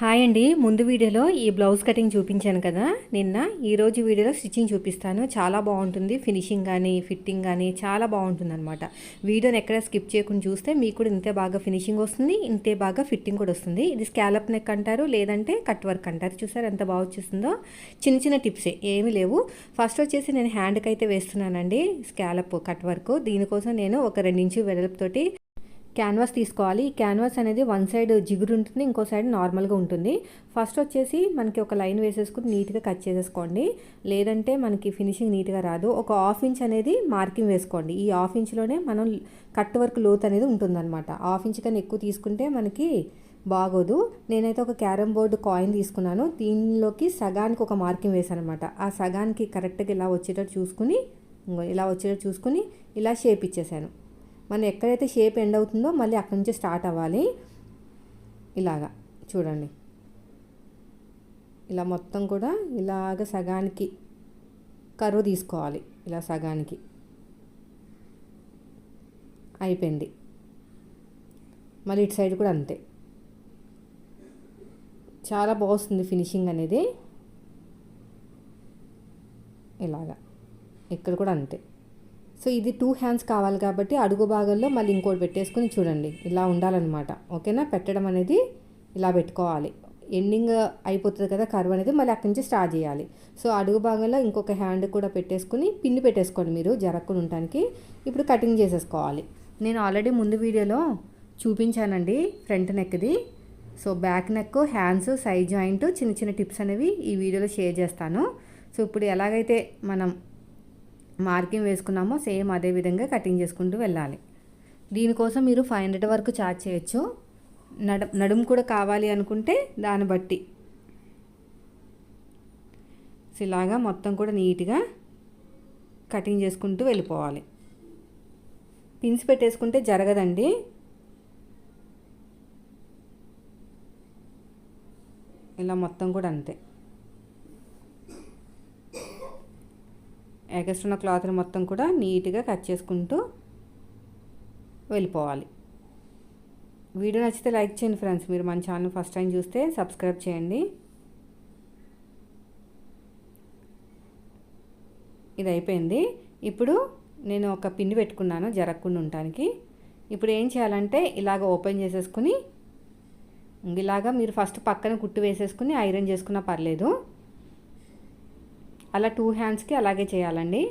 Hi అండి. ముందు వీడియోలో ఈ బ్లౌజ్ కటింగ్ చూపించాను కదా. నిన్న ఈరోజు వీడియోలో స్టిచ్చింగ్ చూపిస్తాను. చాలా బాగుంటుంది. ఫినిషింగ్ కానీ ఫిట్టింగ్ కానీ చాలా బాగుంటుంది అనమాట వీడియోని ఎక్కడ స్కిప్ చేయకుండా చూస్తే మీకు కూడా ఇంతే బాగా ఫినిషింగ్ వస్తుంది ఇంతే బాగా ఫిట్టింగ్ కూడా వస్తుంది. ఇది స్కాలప్ నెక్ అంటారు లేదంటే కట్ వర్క్ అంటారు. చూసారు ఎంత బాగా వచ్చేస్తుందో? చిన్న చిన్న టిప్సే ఏమీ లేవు. ఫస్ట్ వచ్చేసి నేను హ్యాండ్కి అయితే వేస్తున్నానండి స్కాలప్ కట్ వర్క్. దీనికోసం నేను ఒక రెండించు వెడల్పుతోటి క్యాన్వాస్ తీసుకోవాలి. ఈ క్యాన్వాస్ అనేది వన్ సైడ్ జిగురు ఉంటుంది ఇంకో సైడ్ నార్మల్గా ఉంటుంది. ఫస్ట్ వచ్చేసి మనకి ఒక లైన్ వేసేసుకుని నీట్గా కట్ చేసేసుకోండి. లేదంటే మనకి ఫినిషింగ్ నీట్గా రాదు. ఒక హాఫ్ ఇంచ్ అనేది మార్కింగ్ వేసుకోండి. ఈ హాఫ్ ఇంచ్లోనే మనం కట్ వర్క్ లోత్ అనేది ఉంటుందన్నమాట. హాఫ్ ఇంచ్ కన్నా ఎక్కువ తీసుకుంటే మనకి బాగోదు. నేనైతే ఒక క్యారమ్ బోర్డు కాయిన్ తీసుకున్నాను. దీనిలోకి సగానికి ఒక మార్కింగ్ వేసాను అనమాట ఆ సగానికి కరెక్ట్గా ఇలా వచ్చేటట్టు చూసుకుని ఇలా వచ్చేటట్టు చూసుకుని ఇలా షేప్ ఇచ్చేసాను. మనం ఎక్కడైతే షేప్ ఎండ్ అవుతుందో మళ్ళీ అక్కడి నుంచి స్టార్ట్ అవ్వాలి. ఇలాగా చూడండి. ఇలా మొత్తం కూడా ఇలాగ సగానికి కరువు తీసుకోవాలి. ఇలా సగానికి. అయిపోయింది. మళ్ళీ ఇటు సైడ్ కూడా అంతే. చాలా బాగుంది ఫినిషింగ్ అనేది. ఇలాగా. ఇక్కడ కూడా అంతే. సో ఇది టూ హ్యాండ్స్ కావాలి కాబట్టి అడుగు భాగంలో మళ్ళీ ఇంకోటి పెట్టేసుకుని చూడండి. ఇలా ఉండాలన్నమాట. ఓకేనా? పెట్టడం అనేది ఇలా పెట్టుకోవాలి. ఎండింగ్ అయిపోతుంది కదా కర్వ్ అనేది మళ్ళీ అక్కడి నుంచి స్టార్ట్ చేయాలి. సో అడుగు భాగంలో ఇంకొక హ్యాండ్ కూడా పెట్టేసుకుని పిన్ని పెట్టేసుకోండి మీరు జరగకుండా ఉండటానికి. ఇప్పుడు కటింగ్ చేసేసుకోవాలి. నేను ఆల్రెడీ ముందు వీడియోలో చూపించానండి front నెక్ది. So back neck hands side joint చిన్న చిన్న టిప్స్ అనేవి ఈ వీడియోలో షేర్ చేస్తాను. సో ఇప్పుడు ఎలాగైతే మనం మార్కింగ్ వేసుకున్నామో సేమ్ అదే విధంగా కటింగ్ చేసుకుంటూ వెళ్ళాలి. దీనికోసం మీరు ఫైవ్ హండ్రెడ్ వరకు ఛార్జ్ చేయొచ్చు. నడ నడుము కూడా కావాలి అనుకుంటే దాన్ని బట్టి. సో ఇలాగా మొత్తం కూడా నీట్గా కటింగ్ చేసుకుంటూ వెళ్ళిపోవాలి. పిన్స్ పెట్టేసుకుంటే జరగదండి. ఇలా మొత్తం కూడా అంతే. ఎగస్ట్రున్న క్లాత్ని మొత్తం కూడా నీట్గా కట్ చేసుకుంటూ వెళ్ళిపోవాలి. వీడియో నచ్చితే లైక్ చేయండి ఫ్రెండ్స్. మీరు మన ఛానల్ ఫస్ట్ టైం చూస్తే సబ్స్క్రైబ్ చేయండి. ఇది అయిపోయింది. ఇప్పుడు నేను ఒక పిన్ని పెట్టుకున్నాను జరగకుండా ఉండటానికి. ఇప్పుడు ఏం చేయాలంటే ఇలాగ ఓపెన్ చేసేసుకుని ఇలాగా మీరు ఫస్ట్ పక్కన కుట్టు వేసేసుకుని ఐరన్ చేసుకున్నా పర్లేదు. అలా టూ హ్యాండ్స్కి అలాగే చేయాలండి.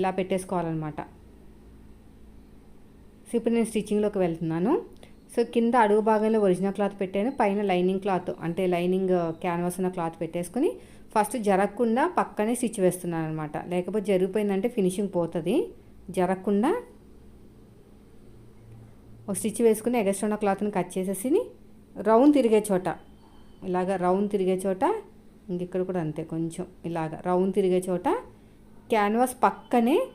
ఇలా పెట్టేసుకోవాలన్నమాట. సో ఇప్పుడు నేను స్టిచ్చింగ్లోకి వెళ్తున్నాను. సో కింద అడుగు భాగంలో ఒరిజినల్ క్లాత్ పెట్టాను. పైన లైనింగ్ క్లాత్ అంటే లైనింగ్ క్యాన్వాస్ ఉన్న క్లాత్ పెట్టేసుకుని ఫస్ట్ జరగకుండా పక్కనే స్టిచ్ వేస్తున్నాను అనమాట లేకపోతే జరిగిపోయిందంటే ఫినిషింగ్ పోతుంది. జరగకుండా ఒక స్టిచ్ వేసుకుని ఎగస్ట్రా ఉన్న క్లాత్ని కట్ చేసేసి రౌండ్ తిరిగే చోట ఇలాగ రౌండ్ తిరిగే చోట ఇంక ఇక్కడ కూడా అంతే కొంచెం ఇలాగ రౌండ్ తిరిగే చోట క్యాన్వాస్ పక్కనే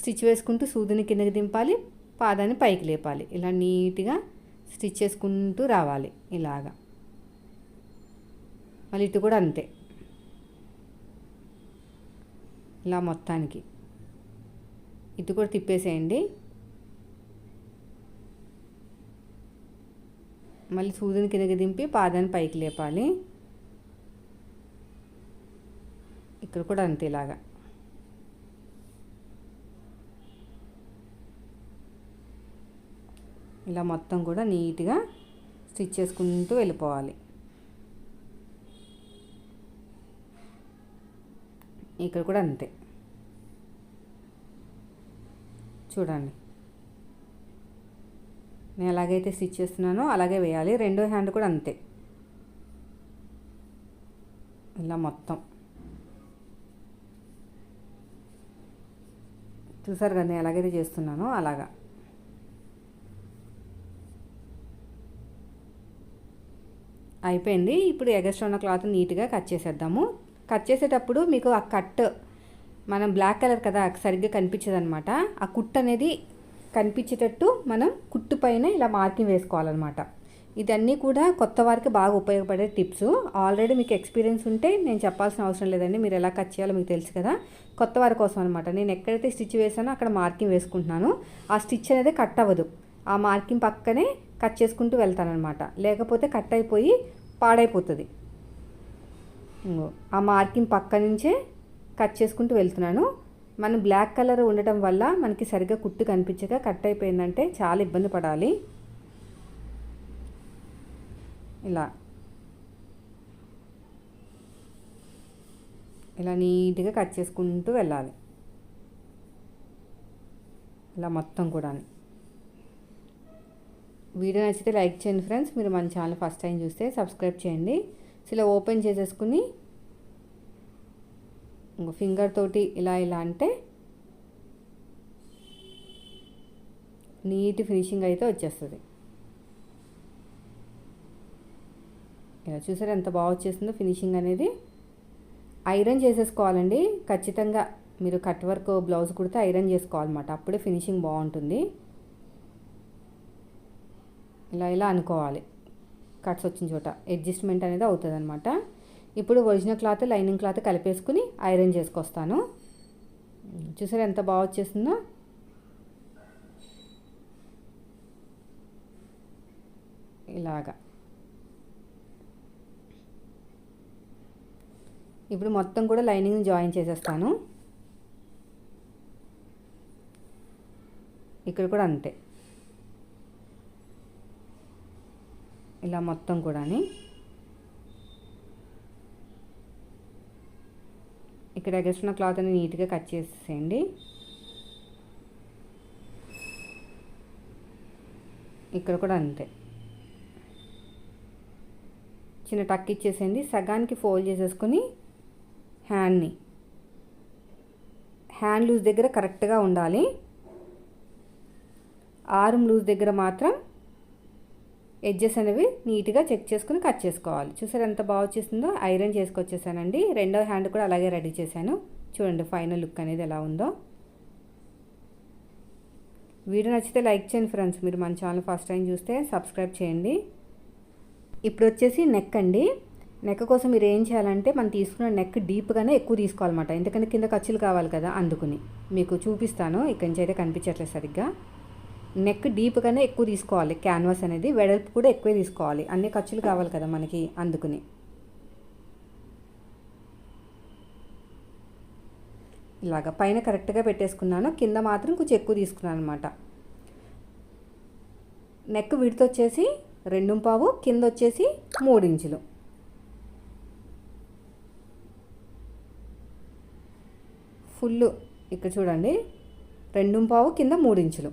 స్టిచ్ వేసుకుంటూ సూదిని కిందకి దింపాలి పాదాన్ని పైకి లేపాలి. ఇలా నీట్గా స్టిచ్ చేసుకుంటూ రావాలి ఇలాగా. మళ్ళీ ఇటు కూడా అంతే. ఇలా మొత్తానికి. ఇటు కూడా తిప్పేసేయండి. మళ్ళీ సూదిని కిందకి దింపి పాదాన్ని పైకి లేపాలి. ఇక్కడ కూడా అంతే ఇలాగా. ఇలా మొత్తం కూడా నీట్గా స్టిచ్ చేసుకుంటూ వెళ్ళిపోవాలి. ఇక్కడ కూడా అంతే. చూడండి. నేను ఎలాగైతే స్టిచ్ చేస్తున్నానో అలాగే వేయాలి. రెండో హ్యాండ్ కూడా అంతే. ఇలా మొత్తం. చూసారు కదా నేను ఎలాగైతే చేస్తున్నానో అలాగా. అయిపోయింది. ఇప్పుడు ఎగస్ట్రా ఉన్న క్లాత్ నీట్గా కట్ చేసేద్దాము. కట్ చేసేటప్పుడు మీకు ఆ కట్ మనం బ్లాక్ కలర్ కదా సరిగ్గా కనిపించదు అనమాట ఆ కుట్ అనేది కనిపించేటట్టు మనం కుట్టు పైన ఇలా మార్కింగ్ వేసుకోవాలన్నమాట. ఇదన్నీ కూడా కొత్త వారికి బాగా ఉపయోగపడే టిప్స్. ఆల్రెడీ మీకు ఎక్స్పీరియన్స్ ఉంటే నేను చెప్పాల్సిన అవసరం లేదండి. మీరు ఎలా కట్ చేయాలో మీకు తెలుసు కదా. కొత్త వారి కోసం అనమాట నేను ఎక్కడైతే స్టిచ్ వేసానో అక్కడ మార్కింగ్ వేసుకుంటున్నాను. ఆ స్టిచ్ అనేది కట్ అవ్వదు. ఆ మార్కింగ్ పక్కనే కట్ చేసుకుంటూ వెళ్తానమాట లేకపోతే కట్ అయిపోయి పాడైపోతుంది. ఆ మార్కింగ్ పక్క నుంచే కట్ చేసుకుంటూ వెళ్తున్నాను. మనం బ్లాక్ కలర్ ఉండటం వల్ల మనకి సరిగ్గా కుట్టు కనిపించక కట్ అయిపోయిందంటే చాలా ఇబ్బంది పడాలి. ఇలా. ఇలా నీట్గా కట్ చేసుకుంటూ వెళ్ళాలి. ఇలా మొత్తం కూడా వీడియో నచ్చితే లైక్ చేయండి ఫ్రెండ్స్. మీరు మన ఛానల్ ఫస్ట్ టైం చూస్తే సబ్స్క్రైబ్ చేయండి. ఇలా ఓపెన్ చేసేసుకుని ఇంకో ఫింగర్ తోటి ఇలా ఇలా అంటే నీట్ ఫినిషింగ్ అయితే వచ్చేస్తుంది. ఇలా చూసారు ఎంత బాగా వచ్చేసిందో ఫినిషింగ్ అనేది. ఐరన్ చేసేసుకోవాలండి. ఖచ్చితంగా మీరు కట్ వర్క్ బ్లౌజ్ కుడితే ఐరన్ చేసుకోవాలన్నమాట. అప్పుడే ఫినిషింగ్ బాగుంటుంది. ఇలా ఇలా అనుకోవాలి. కట్స్ వచ్చిన చోట అడ్జస్ట్మెంట్ అనేది అవుతుంది అనమాట ఇప్పుడు ఒరిజినల్ క్లాత్ లైనింగ్ క్లాత్ కలిపేసుకుని ఐరన్ చేసుకొస్తాను. చూసారు ఎంత బాగా వచ్చేసిందో. ఇలాగా. ఇప్పుడు మొత్తం కూడా లైనింగ్ జాయిన్ చేసేస్తాను. ఇక్కడ కూడా అంతే. ఇలా మొత్తం కూడా ఇక్కడ ఎగస్ట్రున్న క్లాత్ అని నీట్గా కట్ చేసేయండి ఇక్కడ కూడా అంతే. చిన్న టక్ ఇచ్చేసేయండి. సగానికి ఫోల్డ్ చేసేసుకొని హ్యాండ్ని. హ్యాండ్ లూజ్ దగ్గర కరెక్ట్గా ఉండాలి. ఆర్మ్ లూజ్ దగ్గర మాత్రం ఎడ్జెస్ అనేవి నీట్గా చెక్ చేసుకుని కట్ చేసుకోవాలి. చూసారు ఎంత బాగా వచ్చేసిందో? ఐరన్ చేసుకొచ్చేసానండి. రెండో హ్యాండ్ కూడా అలాగే రెడీ చేశాను. చూడండి ఫైనల్ లుక్ అనేది ఎలా ఉందో. వీడియో నచ్చితే లైక్ చేయండి ఫ్రెండ్స్. మీరు మన ఛానల్ ఫస్ట్ టైం చూస్తే సబ్స్క్రైబ్ చేయండి. ఇప్పుడు వచ్చేసి నెక్ అండి. నెక్ కోసం మీరు ఏం చేయాలంటే మనం తీసుకున్న నెక్ డీప్గానే ఎక్కువ తీసుకోవాలన్నమాట. ఎందుకంటే కింద ఖర్చులు కావాలి కదా అందుకుని. మీకు చూపిస్తాను. ఇక్కడి నుంచి అయితే కనిపించట్లేదు సరిగ్గా. నెక్ డీప్గానే ఎక్కువ తీసుకోవాలి. క్యాన్వాస్ అనేది వెడల్పు కూడా ఎక్కువే తీసుకోవాలి. అన్ని ఖర్చులు కావాలి కదా మనకి అందుకుని. ఇలాగ పైన కరెక్ట్గా పెట్టేసుకున్నాను. కింద మాత్రం కొంచెం ఎక్కువ తీసుకున్నాను అనమాట నెక్ విడత వచ్చేసి రెండు పావు కింద వచ్చేసి మూడు ఇంచులు ఫుల్ ఇక్కడ చూడండి. రెండు పావు కింద మూడు ఇంచులు.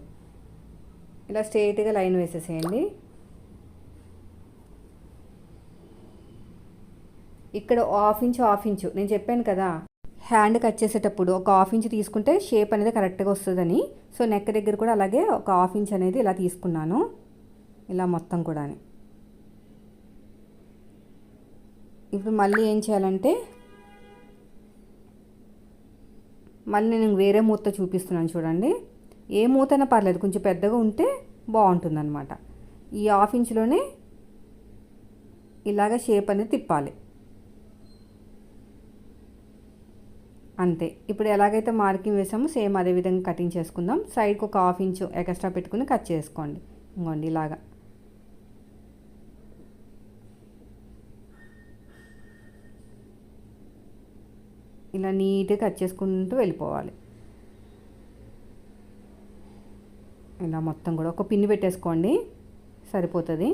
ఇలా స్ట్రైట్గా లైన్ వేసేసేయండి. ఇక్కడ హాఫ్ ఇంచు హాఫ్ ఇంచు. నేను చెప్పాను కదా హ్యాండ్ కట్ చేసేటప్పుడు ఒక హాఫ్ ఇంచ్ తీసుకుంటే షేప్ అనేది కరెక్ట్గా వస్తుందని. సో నెక్ దగ్గర కూడా అలాగే ఒక హాఫ్ ఇంచ్ అనేది ఇలా తీసుకున్నాను. ఇలా మొత్తం కూడా ఇప్పుడు మళ్ళీ ఏం చేయాలంటే మళ్ళీ నేను వేరే మూత చూపిస్తున్నాను చూడండి. ఏ మూతైనా పర్లేదు కొంచెం పెద్దగా ఉంటే బాగుంటుందన్నమాట. ఈ హాఫ్ ఇంచ్లోనే ఇలాగ షేప్ అనేది తిప్పాలి. అంతే. ఇప్పుడు ఎలాగైతే మార్కింగ్ వేసామో సేమ్ అదే విధంగా కటింగ్ చేసుకుందాం. సైడ్కి ఒక హాఫ్ ఇంచు ఎక్స్ట్రా పెట్టుకుని కట్ చేసుకోండి. ఇంకోండి ఇలాగా. ఇలా నీట్గా కట్ చేసుకుంటూ వెళ్ళిపోవాలి. ఇలా మొత్తం కూడా ఒక పిన్ని పెట్టేసుకోండి. సరిపోతుంది.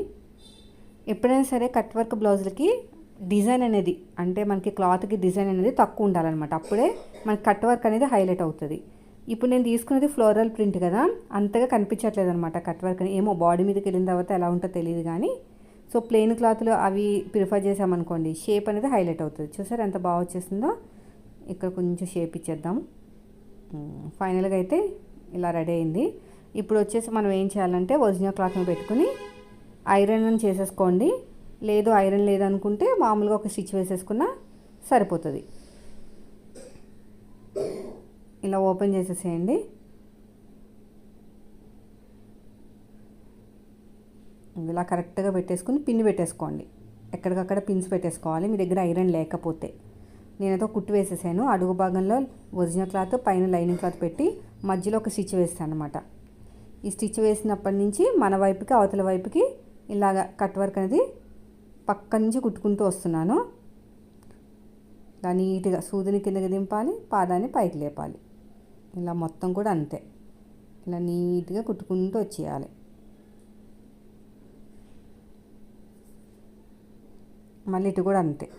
ఎప్పుడైనా సరే కట్ వర్క్ బ్లౌజులకి డిజైన్ అనేది అంటే మనకి క్లాత్కి డిజైన్ అనేది తక్కువ ఉండాలన్నమాట. అప్పుడే మనకి కట్ వర్క్ అనేది హైలైట్ అవుతుంది. ఇప్పుడు నేను తీసుకున్నది ఫ్లోరల్ ప్రింట్ కదా అంతగా కనిపించట్లేదు అనమాట కట్ వర్క్ అని ఏమో బాడీ మీదకి వెళ్ళిన తర్వాత ఎలా ఉంటుందో తెలియదు కానీ సో ప్లెయిన్ క్లాత్లు అవి ప్రిఫర్ చేసామనుకోండి షేప్ అనేది హైలైట్ అవుతుంది. చూసారు ఎంత బాగా వచ్చేసిందో? ఇక్కడ కొంచెం షేప్ ఇచ్చేద్దాం. ఫైనల్గా అయితే ఇలా రెడీ అయింది. ఇప్పుడు వచ్చేసి మనం ఏం చేయాలంటే ఒరిజినల్ క్లాత్ని పెట్టుకుని ఐరన్ చేసేసుకోండి. లేదు ఐరన్ లేదనుకుంటే మామూలుగా ఒక స్టిచ్ వేసేసుకున్న సరిపోతుంది. ఇలా ఓపెన్ చేసేసేయండి. ఇలా కరెక్ట్గా పెట్టేసుకుని పిన్ పెట్టేసుకోండి. ఎక్కడికక్కడ పిన్స్ పెట్టేసుకోవాలి. మీ దగ్గర ఐరన్ లేకపోతే. నేనైతే కుట్టు వేసేసాను. అడుగు భాగంలో ఒరిజినల్ క్లాత్ పైన లైనింగ్ క్లాత్ పెట్టి మధ్యలో ఒక స్టిచ్ వేస్తాను అనమాట ఈ స్టిచ్ వేసినప్పటి నుంచి మన వైపుకి అవతల వైపుకి ఇలాగ కట్ వర్క్ అనేది పక్క నుంచి కుట్టుకుంటూ వస్తున్నాను. ఇలా నీట్గా సూదిని కిందకి దింపాలి పాదాన్ని పైకి లేపాలి. ఇలా మొత్తం కూడా అంతే. ఇలా నీట్గా కుట్టుకుంటూ వచ్చేయాలి. మళ్ళీ ఇటు కూడా అంతే.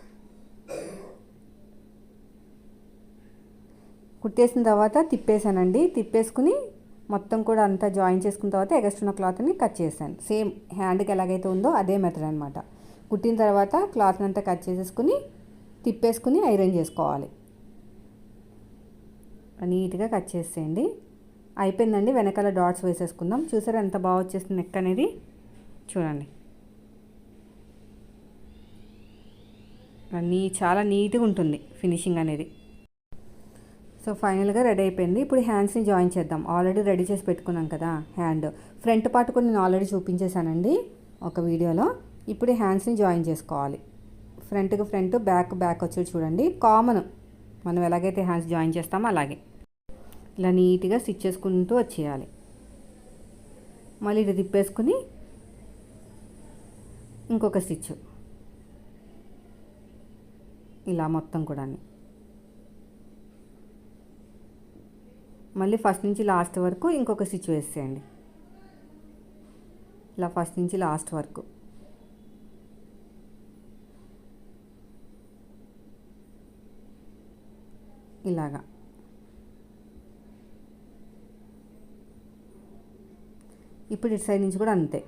కుట్టేసిన తర్వాత తిప్పేసానండి తిప్పేసుకుని మొత్తం కూడా అంతా జాయిన్ చేసుకున్న తర్వాత ఎగస్ట్రున్న క్లాత్ని కట్ చేశాను. సేమ్ హ్యాండ్కి ఎలాగైతే ఉందో అదే మెథడ్ అనమాట కుట్టిన తర్వాత క్లాత్ని అంతా కట్ చేసేసుకుని తిప్పేసుకుని ఐరన్ చేసుకోవాలి. నీట్గా కట్ చేసేయండి. అయిపోయిందండి. వెనకాల డాట్స్ వేసేసుకుందాం. చూసారా ఎంత బాగా వచ్చేస్తుంది నెక్ అనేది? చూడండి. నీ చాలా నీట్గా ఉంటుంది ఫినిషింగ్ అనేది. సో ఫైనల్గా రెడీ అయిపోయింది. ఇప్పుడు హ్యాండ్స్ని జాయిన్ చేద్దాం. ఆల్రెడీ రెడీ చేసి పెట్టుకున్నాం కదా హ్యాండ్. ఫ్రంట్ పార్ట్ కూడా నేను ఆల్రెడీ చూపించేశానండి ఒక వీడియోలో. ఇప్పుడు హ్యాండ్స్ని జాయిన్ చేసుకోవాలి. ఫ్రంట్కి ఫ్రంట్ బ్యాక్ బ్యాక్ వచ్చి చూడండి. కామన్. మనం ఎలాగైతే హ్యాండ్స్ జాయిన్ చేస్తామో అలాగే. ఇలా నీట్గా స్టిచ్ చేసుకుంటూ వచ్చేయాలి. మళ్ళీ ఇది తిప్పేసుకుని ఇంకొక స్టిచ్. ఇలా మొత్తం కూడా మళ్ళీ ఫస్ట్ నుంచి లాస్ట్ వరకు ఇంకొక స్టిచ్ వేసేయండి. ఇలా ఫస్ట్ నుంచి లాస్ట్ వరకు. ఇలాగా. ఇప్పుడు ఇటు సైడ్ నుంచి కూడా అంతే.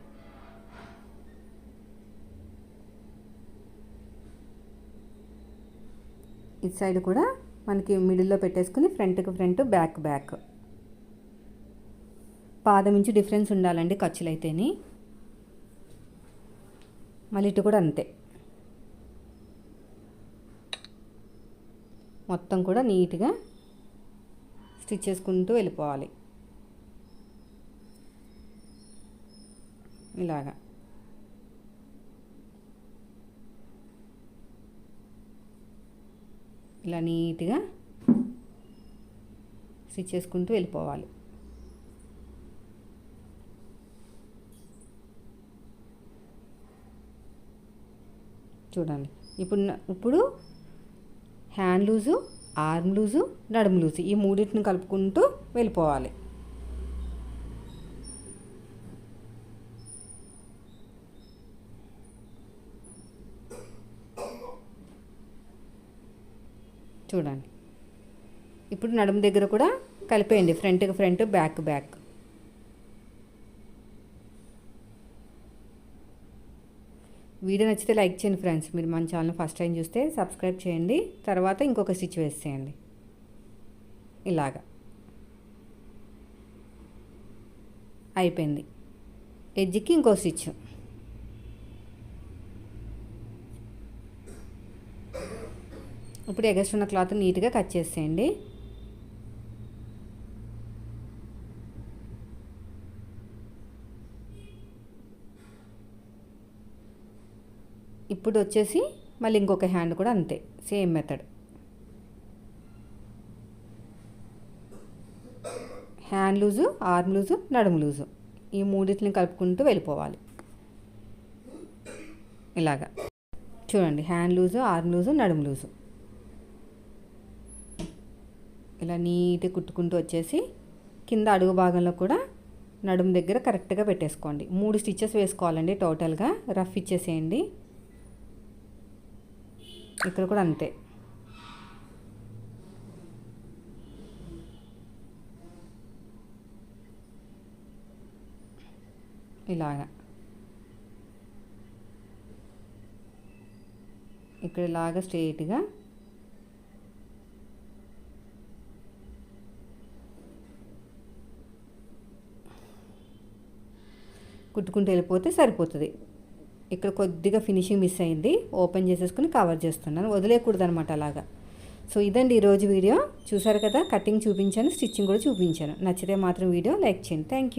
ఇటు సైడ్ కూడా మనకి మిడిల్లో పెట్టేసుకుని ఫ్రంట్కి ఫ్రంట్ బ్యాక్ బ్యాక్. పాదం నుంచి డిఫరెన్స్ ఉండాలండి ఖర్చులు అయితేని మళ్ళీ ఇటు కూడా అంతే. మొత్తం కూడా నీట్గా స్టిచ్ చేసుకుంటూ వెళ్ళిపోవాలి. ఇలాగా. ఇలా నీట్గా స్టిచ్ చేసుకుంటూ వెళ్ళిపోవాలి. చూడండి. ఇప్పుడు ఇప్పుడు హ్యాండ్ లూజు ఆర్మ్ లూజు నడుము లూజు ఈ మూడింటిని కలుపుకుంటూ వెళ్ళిపోవాలి. చూడండి. ఇప్పుడు నడుము దగ్గర కూడా కలిపేయండి. ఫ్రంట్కి ఫ్రంట్ బ్యాక్ బ్యాక్ వీడియో నచ్చితే లైక్ చేయండి ఫ్రెండ్స్. మీరు మన ఛానల్ ఫస్ట్ టైం చూస్తే సబ్స్క్రైబ్ చేయండి. తర్వాత ఇంకొక స్టిచ్ వేసేయండి. ఇలాగా. అయిపోయింది. ఎడ్జ్కి ఇంకో స్టిచ్. ఇప్పుడు ఎగస్ట్ ఉన్న క్లాత్ నీట్గా కట్ చేసేయండి. ఇప్పుడు వచ్చేసి మళ్ళీ ఇంకొక హ్యాండ్ కూడా అంతే same method. Hand loose arm loose నడుము లూజు. ఈ మూడింటిని కలుపుకుంటూ వెళ్ళిపోవాలి. ఇలాగా. చూడండి హ్యాండ్ లూజు ఆర్మ్ లూజు నడుము లూజు. ఇలా నీట్గా కుట్టుకుంటూ వచ్చేసి కింద అడుగు భాగంలో కూడా నడుము దగ్గర కరెక్ట్గా పెట్టేసుకోండి. మూడు స్టిచ్చెస్ వేసుకోవాలండి టోటల్గా. రఫ్ ఇచ్చేసేయండి. ఇక్కడ కూడా అంతే. ఇలాగా. ఇక్కడ ఇలాగా స్ట్రైట్గా కుట్టుకుంటూ వెళ్ళిపోతే సరిపోతుంది. ఇక్కడ కొద్దిగా ఫినిషింగ్ మిస్ అయింది. ఓపెన్ చేసేసుకుని కవర్ చేస్తున్నాను. వదిలేయకూడదు అనమాట అలాగా. సో ఇదండి ఈరోజు వీడియో. చూసారు కదా? కటింగ్ చూపించాను స్టిచ్చింగ్ కూడా చూపించాను. నచ్చితే మాత్రం వీడియో లైక్ చేయండి. Thank you